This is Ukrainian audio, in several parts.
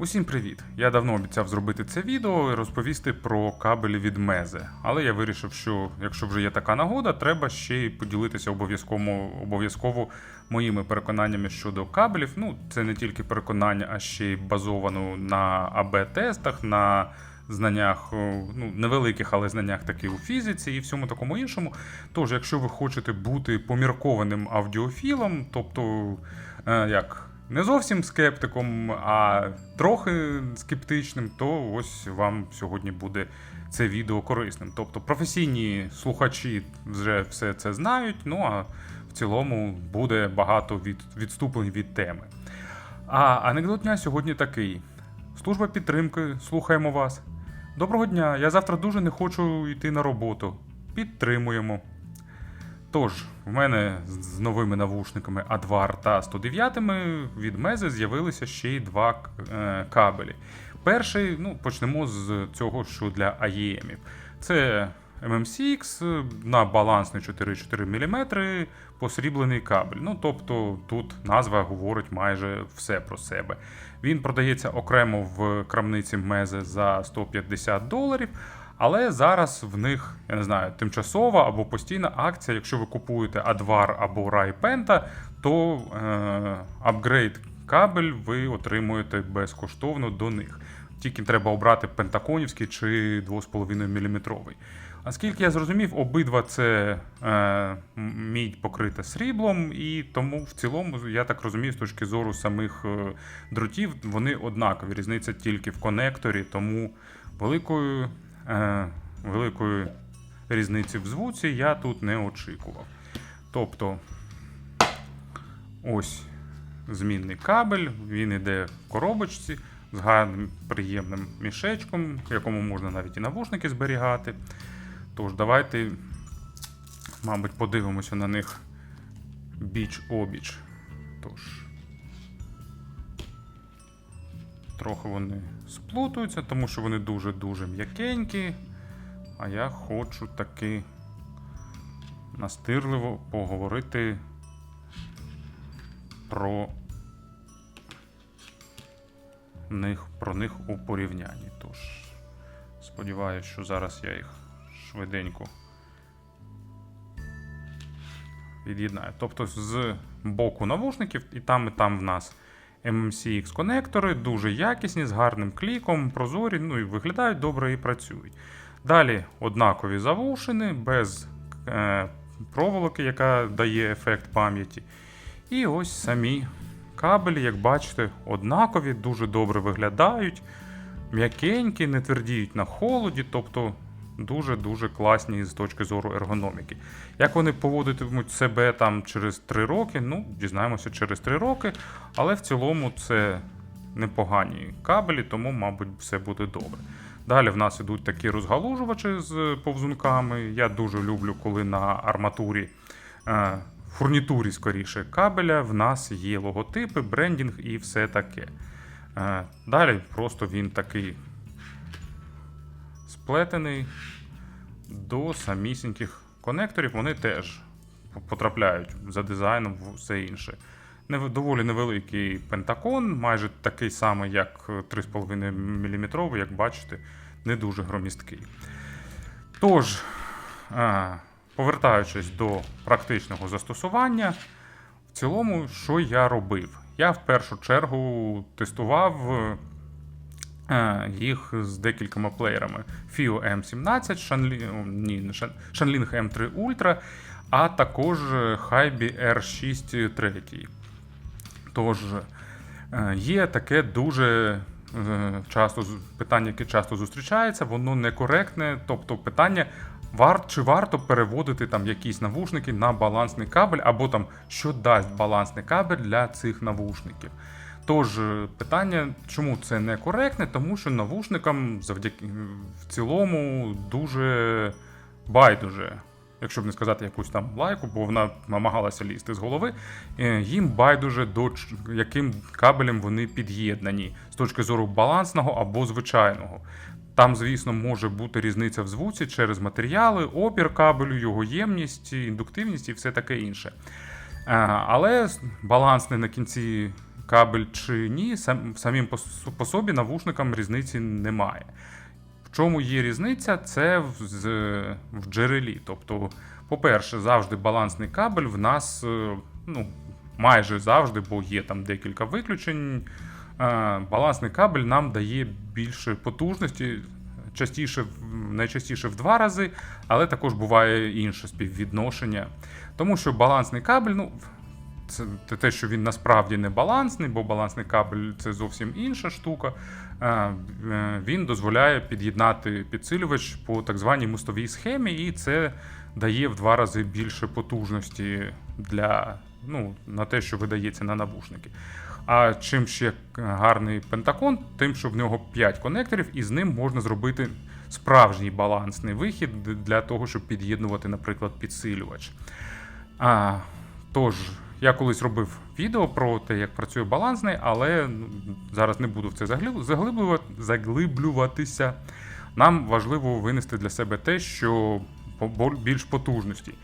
Усім привіт! Я давно обіцяв зробити це відео і розповісти про кабелі від Мезе. Але я вирішив, що якщо вже є така нагода, треба ще й поділитися обов'язково, обов'язково моїми переконаннями щодо кабелів. Ну, це не тільки переконання, а ще й базовано на АБ-тестах, на знаннях, ну, невеликих, але знаннях таки у фізиці і всьому такому іншому. Тож, якщо ви хочете бути поміркованим аудіофілом, тобто е, як не зовсім скептиком, а трохи скептичним, то ось вам сьогодні буде це відео корисним. Тобто професійні слухачі вже все це знають, ну а в цілому буде багато від, відступлень від теми. А анекдот дня сьогодні такий: служба підтримки, слухаємо вас. Доброго дня, я завтра дуже не хочу йти на роботу. Підтримуємо. Тож, в мене з новими навушниками A2 та 109 від Мези з'явилися ще й два е, кабелі. Перший, ну, почнемо з цього, що для AEM. Це MMCX на балансний 4,4 мм посріблений кабель. Ну, тобто тут назва говорить майже все про себе. Він продається окремо в крамниці Мезе за 150 доларів. Але зараз в них, я не знаю, тимчасова або постійна акція. Якщо ви купуєте Advar або Penta, то е, апгрейд кабель ви отримуєте безкоштовно до них. Тільки треба обрати пентаконівський чи 2,5 мм. А скільки я зрозумів, обидва це е, мідь покрита сріблом, і тому в цілому, я так розумію, з точки зору самих е, дротів, вони однакові. Різниця тільки в конекторі, тому великою великої різниці в звуці я тут не очікував. Тобто, ось змінний кабель, він йде в коробочці з гарним приємним мішечком, в якому можна навіть і навушники зберігати. Тож, давайте, мабуть, подивимося на них біч обіч. Тож. Трохи вони сплутуються, тому що вони дуже-дуже м'якенькі. А я хочу таки настирливо поговорити про них, про них у порівнянні. Тож, сподіваюся, що зараз я їх швиденько від'єднаю. Тобто з боку навушників, і там, і там в нас MMCX конектори, дуже якісні, з гарним кліком, прозорі, ну і виглядають добре і працюють. Далі однакові завушини, без е, проволоки, яка дає ефект пам'яті. І ось самі кабелі, як бачите, однакові, дуже добре виглядають, м'якенькі, не твердіють на холоді, тобто дуже-дуже класні з точки зору ергономіки. Як вони поводитимуть себе там через 3 роки, ну, дізнаємося через 3 роки, але в цілому це непогані кабелі, тому, мабуть, все буде добре. Далі в нас ідуть такі розгалужувачі з повзунками. Я дуже люблю, коли на арматурі, е, фурнітурі, скоріше, кабеля в нас є логотипи, брендінг і все таке. Е, Далі просто він такий сплетений до самісіньких конекторів. Вони теж потрапляють за дизайном в все інше. Нев- Доволі невеликий пентакон, майже такий самий, як 3,5 мм, як бачите, не дуже громісткий. Тож, е, повертаючись до практичного застосування, в цілому, що я робив? Я в першу чергу тестував їх з декількома плеєрами: FIO M17, Shanli, о, ні, не Shan- Shanling M3 Ultra, а також Hybe R6 3. Тож е, є таке дуже е, часто питання, яке часто зустрічається, воно некоректне. Тобто питання, вар, чи варто переводити там якісь навушники на балансний кабель, або там що дасть балансний кабель для цих навушників. Тож е, питання, чому це некоректне? Тому що навушникам завдяки в цілому дуже байдуже якщо б не сказати якусь там лайку, бо вона намагалася лізти з голови. е, Їм байдуже до яким кабелем вони під'єднані з точки зору балансного або звичайного. Там, звісно, може бути різниця в звуці через матеріали, опір кабелю, його ємність, індуктивність і все таке інше. Е, Але балансний на кінці кабель чи ні, сам, самим по, по собі навушникам різниці немає. В чому є різниця? Це в, з, в джерелі. Тобто, по-перше, завжди балансний кабель в нас е, ну, майже завжди, бо є там декілька виключень. е, Балансний кабель нам дає більше потужності, частіше, найчастіше в два рази, але також буває інше співвідношення. Тому що балансний кабель, ну, це те- що він насправді не балансний, бо балансний кабель це зовсім інша штука. Е, е, Він дозволяє під'єднати підсилювач по так званій мостовій схемі, і це дає в два рази більше потужності для, ну, на те, що видається на навушники. А чим ще гарний пентакон, тим, що в нього 5 конекторів, і з ним можна зробити справжній балансний вихід для того, щоб під'єднувати, наприклад, підсилювач. А, тож, я колись робив відео про те, як працює балансний, але ну, зараз не буду в це заглиблюватися. Нам важливо винести для себе те, що більш потужності.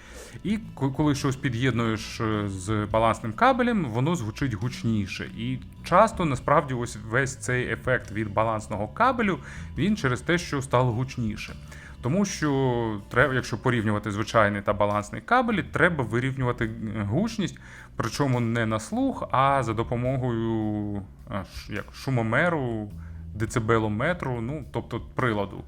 І коли щось під'єднуєш е, з балансним кабелем, воно звучить гучніше. І часто насправді ось весь цей ефект від балансного кабелю він через те, що стало гучніше. Тому що треба, якщо порівнювати звичайний та балансний кабелі, треба вирівнювати е, гучність, причому не на слух, а за допомогою е, як, шумомеру, децибелометру, ну тобто приладу,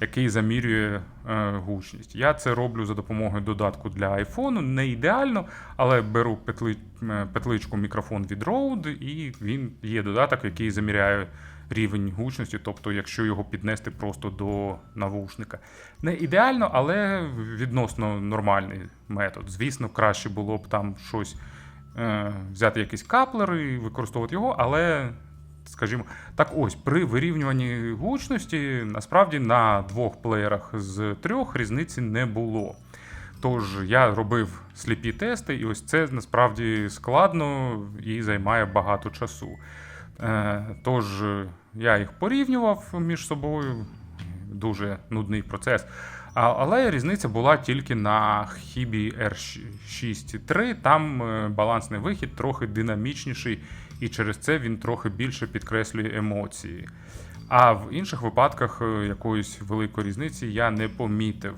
який замірює е, гучність. Я це роблю за допомогою додатку для айфону. Не ідеально, але беру петли, петличку мікрофон від Rode, і він є додаток, який заміряє рівень гучності, тобто, якщо його піднести просто до навушника. Не ідеально, але відносно нормальний метод. Звісно, краще було б там щось е, взяти якийсь каплер і використовувати його, але. Скажімо, так ось при вирівнюванні гучності насправді на двох плеєрах з трьох різниці не було. Тож я робив сліпі тести, і ось це насправді складно і займає багато часу. Е, Тож я їх порівнював між собою, дуже нудний процес. Але різниця була тільки на Хібі R6.3. Там е, балансний вихід трохи динамічніший, і через це він трохи більше підкреслює емоції. А в інших випадках е, якоїсь великої різниці я не помітив.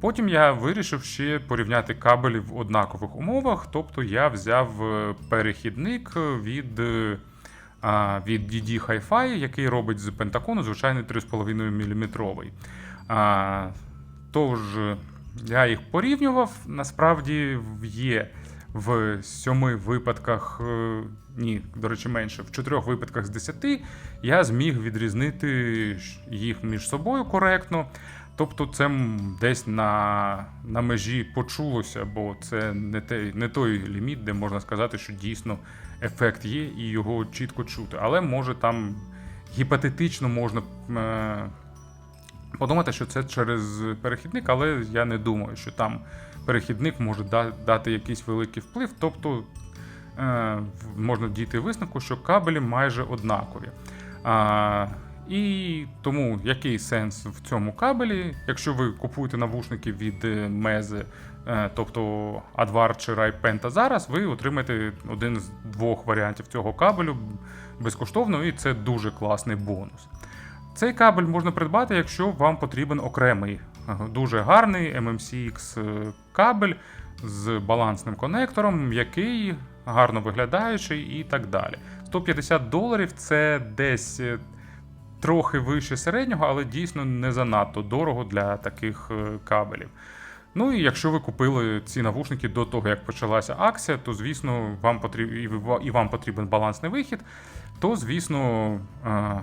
Потім я вирішив ще порівняти кабелі в однакових умовах, тобто я взяв е, перехідник від, від DD Hi-Fi, який робить з пентакону звичайний 3,5 мм. Тож я їх порівнював. Насправді є в сьоми випадках, е, ні, до речі, менше, в чотирьох випадках з десяти я зміг відрізнити їх між собою коректно. Тобто це десь на, на межі почулося, бо це не, те, не той ліміт, де можна сказати, що дійсно ефект є і його чітко чути. Але може там гіпотетично можна е, подумати, що це через перехідник, але я не думаю, що там перехідник може дати якийсь великий вплив. Тобто е, можна дійти висновку, що кабелі майже однакові. А, і тому який сенс в цьому кабелі, якщо ви купуєте навушники від е, тобто Advar чи Penta зараз, ви отримаєте один з двох варіантів цього кабелю безкоштовно, і це дуже класний бонус. Цей кабель можна придбати, якщо вам потрібен окремий е, дуже гарний MMCX е, кабель з балансним конектором, який гарно виглядаючий і так далі. 150 доларів це десь е, трохи вище середнього, але дійсно не занадто дорого для таких е, кабелів. Ну і якщо ви купили ці навушники до того, як почалася акція, то звісно вам потріб... і вам потрібен балансний вихід, то звісно, е,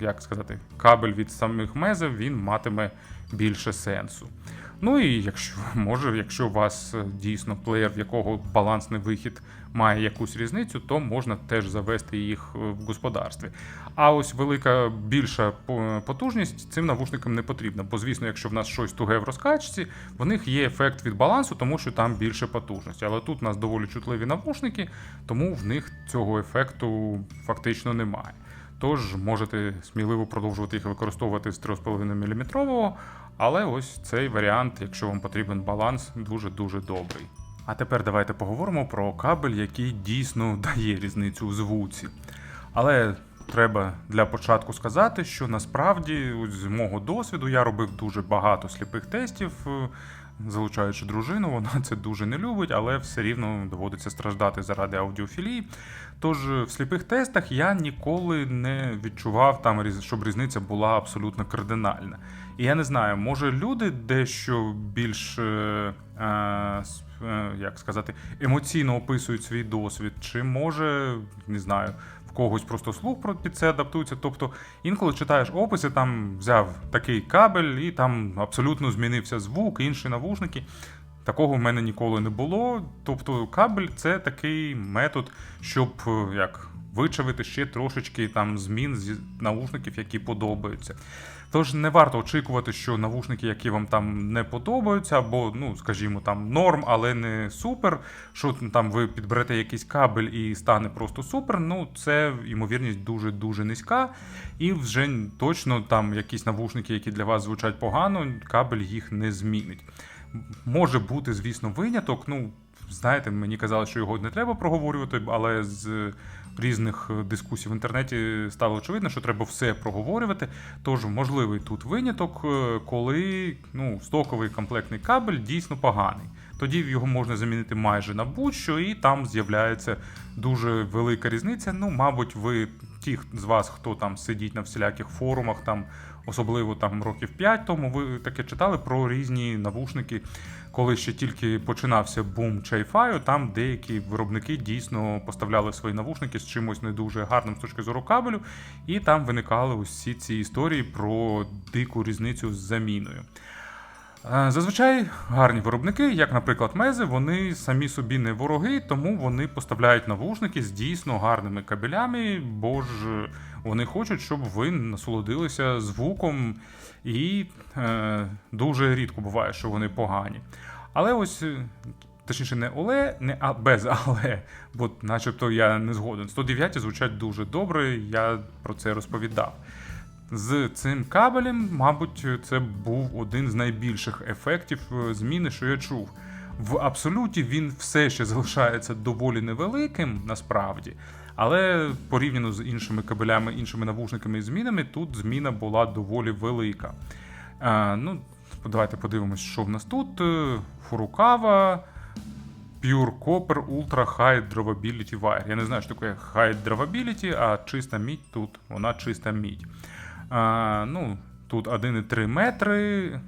як сказати, кабель від самих мезів він матиме більше сенсу. Ну і якщо може, якщо у вас е, дійсно плеєр, в якого балансний вихід має якусь різницю, то можна теж завести їх е, в господарстві. А ось велика більша потужність цим навушникам не потрібна. Бо, звісно, якщо в нас щось туге в розкачці, в них є ефект від балансу, тому що там більше потужності. Але тут у нас доволі чутливі навушники, тому в них цього ефекту фактично немає. Тож можете сміливо продовжувати їх використовувати з 3,5 мм, але ось цей варіант, якщо вам потрібен баланс, дуже-дуже добрий. А тепер давайте поговоримо про кабель, який дійсно дає різницю у звуці. Але треба для початку сказати, що насправді, з мого досвіду, я робив дуже багато сліпих тестів, залучаючи дружину, вона це дуже не любить, але все рівно доводиться страждати заради аудіофілії. Тож е, в сліпих тестах я ніколи не відчував там, щоб різниця була абсолютно кардинальна. І я не знаю, може люди дещо більш е, е, е, як сказати, емоційно описують свій досвід, чи може, не знаю, когось просто слух під це адаптується. Тобто інколи читаєш описи, там взяв такий кабель, і там абсолютно змінився звук, інші навушники. Такого в мене ніколи не було. Тобто кабель це такий метод, щоб е, як вичавити ще трошечки там змін з наушників, які подобаються. Тож не варто очікувати, що навушники, які вам там не подобаються, або, ну, скажімо, там норм, але не супер. Що там ви підберете якийсь кабель і стане просто супер. Ну, це ймовірність дуже дуже низька. І вже точно там якісь навушники, які для вас звучать погано, кабель їх не змінить. Може бути, звісно, виняток. Ну, знаєте, мені казали, що його не треба проговорювати, але з різних е, дискусій в інтернеті стало очевидно, що треба все проговорювати. Тож, можливий тут виняток, е, коли ну, стоковий комплектний кабель дійсно поганий. Тоді його можна замінити майже на будь-що, і там з'являється дуже велика різниця. Ну, мабуть, ви ті з вас, хто там сидіть на всіляких форумах, там особливо там років 5 тому, ви таке читали про різні навушники, коли ще тільки починався бум чайфаю, там деякі виробники дійсно поставляли свої навушники з чимось не дуже гарним з точки зору кабелю, і там виникали усі ці історії про дику різницю з заміною. Е, Зазвичай гарні виробники, як, наприклад, Мези, вони самі собі не вороги, тому вони поставляють навушники з дійсно гарними кабелями, бо ж вони хочуть, щоб ви насолодилися звуком, і е, дуже рідко буває, що вони погані. Але ось. е, Точніше, не оле, не а без але, бо начебто я не згоден. 109 звучать дуже добре, я про це розповідав. З цим кабелем, мабуть, це був один з найбільших ефектів е, зміни, що я чув. В абсолюті він все ще залишається доволі невеликим, насправді, але порівняно з іншими кабелями, іншими навушниками і змінами, тут зміна була доволі велика. А, ну, давайте подивимось, що в нас тут. Е, Furukawa Pure Copper Ultra High Drawability Wire. Я не знаю, що таке High Drawability, а чиста мідь тут, вона чиста мідь. А, ну, тут 1,3 метри.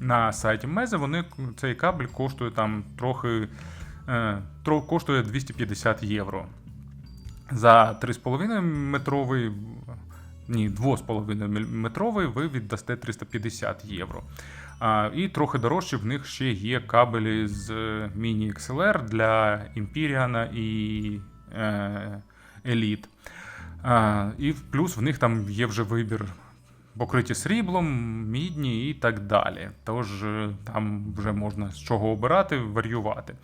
На сайті Мезе вони цей кабель коштує там трохи е, коштує 250 євро. За 3,5 метровий, ні, 2,5 метровий ви віддасте 350 євро. А, і трохи дорожче в них ще є кабелі з е, Mini XLR для Imperial і е, Elite. А, і плюс в них там є вже вибір покриті сріблом, мідні і так далі. Тож е, там вже можна з чого обирати, варіювати.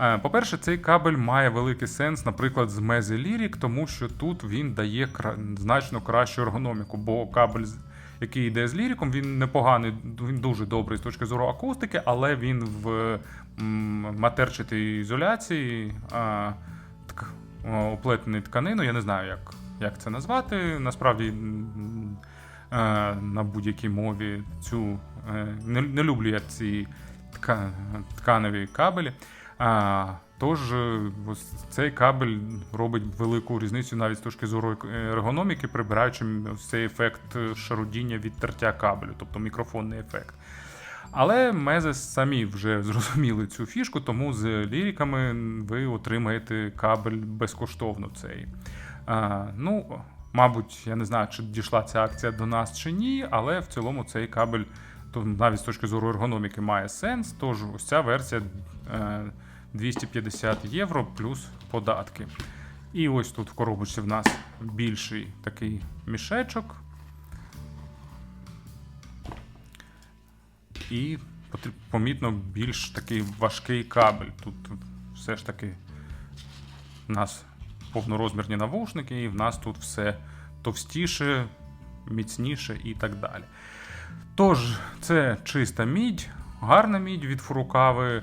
Е, По-перше, цей кабель має великий сенс, наприклад, з Meze Lyric, тому що тут він дає значно кращу ергономіку, бо кабель, який йде з ліриком, він непоганий, він дуже добрий з точки зору акустики, але він в матерчатій ізоляції, оплетений тканиною, я не знаю, як, як це назвати. Насправді на будь-якій мові цю е, не, не люблю я ці тка, тканеві кабелі. А, тож е, ось цей кабель робить велику різницю навіть з точки зору ергономіки, прибираючи ось цей ефект е, шарудіння від тертя кабелю, тобто мікрофонний ефект. Але Мези самі вже зрозуміли цю фішку, тому з ліриками ви отримаєте кабель безкоштовно цей. А, ну, мабуть, я не знаю, чи дійшла ця акція до нас чи ні, але в цілому цей кабель то навіть з точки зору ергономіки має сенс. Тож ось ця версія е, 250 євро плюс податки. І ось тут в коробочці в нас більший такий мішечок. І помітно більш такий важкий кабель. Тут все ж таки в нас повнорозмірні навушники, і в нас тут все товстіше, міцніше і так далі. Тож, це чиста мідь, гарна мідь від фурукави.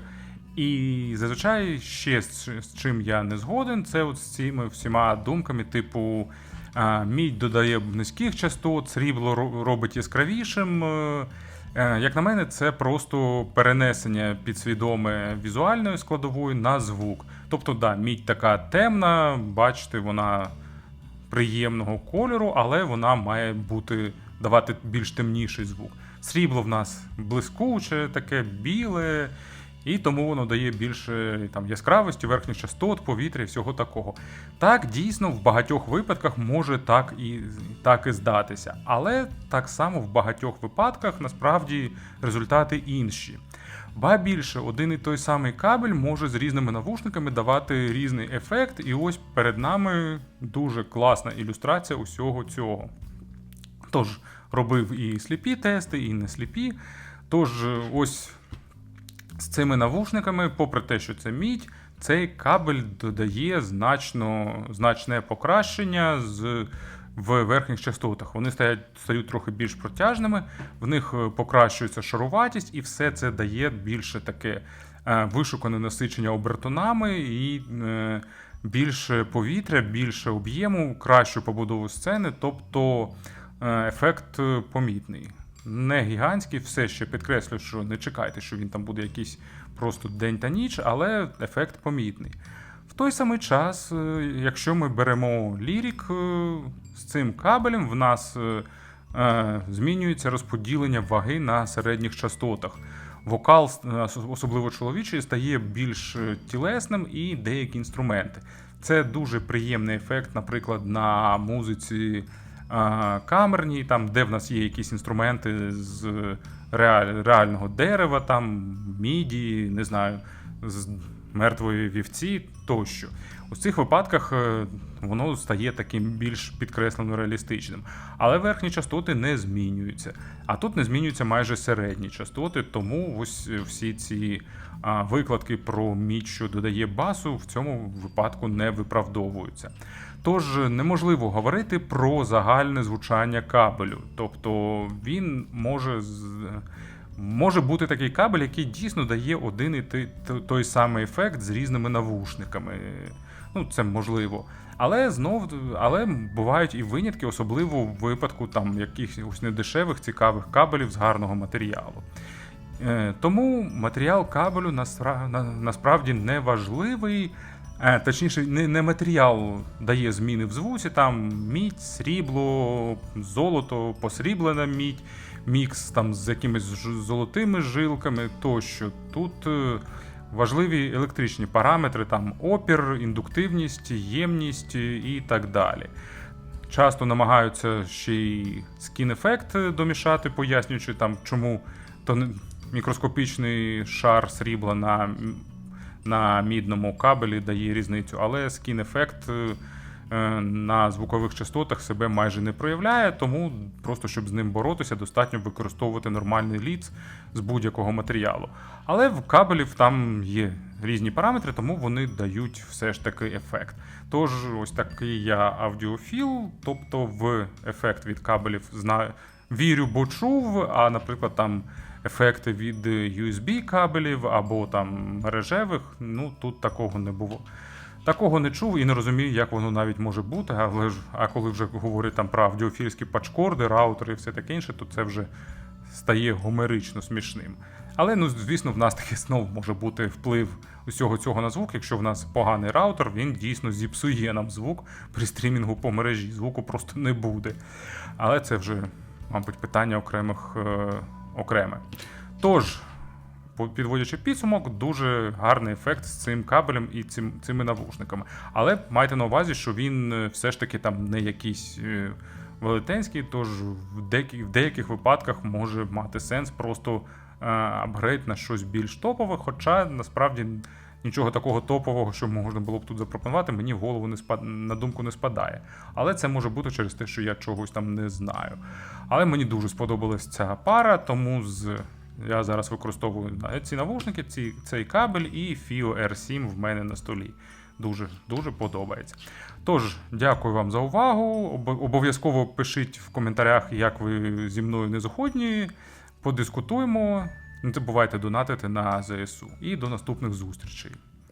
І зазвичай ще з, чим я не згоден, це от з цими всіма думками, типу. Мідь додає низьких частот, срібло робить яскравішим. Е, Як на мене, це просто перенесення підсвідоме візуальної складової на звук. Тобто, да, мідь така темна, бачите, вона приємного кольору, але вона має бути давати більш темніший звук. Срібло в нас блискуче, таке біле, і тому воно дає більше там, яскравості, верхніх частот, повітря і всього такого. Так, дійсно, в багатьох випадках може так і, так і здатися. Але так само в багатьох випадках насправді результати інші. Ба більше, один і той самий кабель може з різними навушниками давати різний ефект, і ось перед нами дуже класна ілюстрація усього цього. Тож, робив і сліпі тести, і не сліпі. Тож, ось з цими навушниками, попри те, що це мідь, цей кабель додає значно, значне покращення з, в верхніх частотах. Вони стають, стають трохи більш протяжними, в них е, покращується шаруватість, і все це дає більше таке е, вишукане насичення обертонами і е, більше повітря, більше об'єму, кращу побудову сцени, тобто ефект помітний. Не гігантський, все ще підкреслю, що не чекайте, що він там буде якийсь просто день та ніч, але ефект помітний. В той самий час, е, якщо ми беремо лірік е, з цим кабелем, в нас е, змінюється розподілення ваги на середніх частотах. Вокал, особливо чоловічий, стає більш тілесним і деякі інструменти. Це дуже приємний ефект, наприклад, на музиці а, камерній, там, де в нас є якісь інструменти з реаль, реального дерева, там, міді, не знаю, з мертвої вівці тощо. У цих випадках е, воно стає таким більш підкреслено реалістичним. Але верхні частоти не змінюються. А тут не змінюються майже середні частоти, тому ось е, всі ці викладки про мідь, що додає басу, в цьому випадку не виправдовуються. Тож неможливо говорити про загальне звучання кабелю. Тобто він може може бути такий кабель, який дійсно дає один і той, самий ефект з різними навушниками. Ну, це можливо. Але знов, але бувають і винятки, особливо в випадку там якихось недешевих цікавих кабелів з гарного матеріалу. Е, Тому матеріал кабелю насправді не важливий. Е, Точніше, не, не матеріал дає зміни в звуці, там мідь, срібло, золото, посріблена мідь, мікс там з якимись золотими жилками тощо. Тут е, важливі електричні параметри, там опір, індуктивність, ємність і так далі. Часто намагаються ще й скін-ефект домішати, пояснюючи там, чому то мікроскопічний шар срібла на, на мідному кабелі дає різницю, але скін-ефект е, е, на звукових частотах себе майже не проявляє, тому просто щоб з ним боротися, достатньо використовувати нормальний ліц з будь-якого матеріалу. Але в кабелів там є різні параметри, тому вони дають все ж таки ефект. Тож, ось такий я аудіофіл, тобто в ефект від кабелів знаю, вірю, бо чув, а, наприклад, там ефекти від USB кабелів або там мережевих, ну тут такого не було. Такого не чув і не розумію, як воно навіть може бути, але ж, а коли вже говорять там про аудіофільські пачкорди, раутери і все таке інше, то це вже стає гомерично смішним. Але ну, звісно, в нас таки знов може бути вплив усього цього на звук. Якщо в нас поганий раутер, він дійсно зіпсує нам звук при стрімінгу по мережі. Звуку просто не буде. Але це вже, мабуть, питання окремих е, окреме. Тож, підводячи підсумок, дуже гарний ефект з цим кабелем і цим, цими навушниками. Але майте на увазі, що він е, все ж таки там не якийсь е, велетенський, тож в деяких, в деяких випадках може мати сенс просто е, апгрейд на щось більш топове, хоча насправді. Нічого такого топового, що можна було б тут запропонувати, мені в голову не спад... на думку не спадає. Але це може бути через те, що я чогось там не знаю. Але мені дуже сподобалась ця пара, тому з... я зараз використовую ці навушники, ці... цей кабель і FIO R7 в мене на столі. Дуже дуже подобається. Тож, дякую вам за увагу. Об- Обов'язково пишіть в коментарях, як ви зі мною не згодні. Подискутуємо. Не забувайте донатити на ЗСУ. І до наступних зустрічей.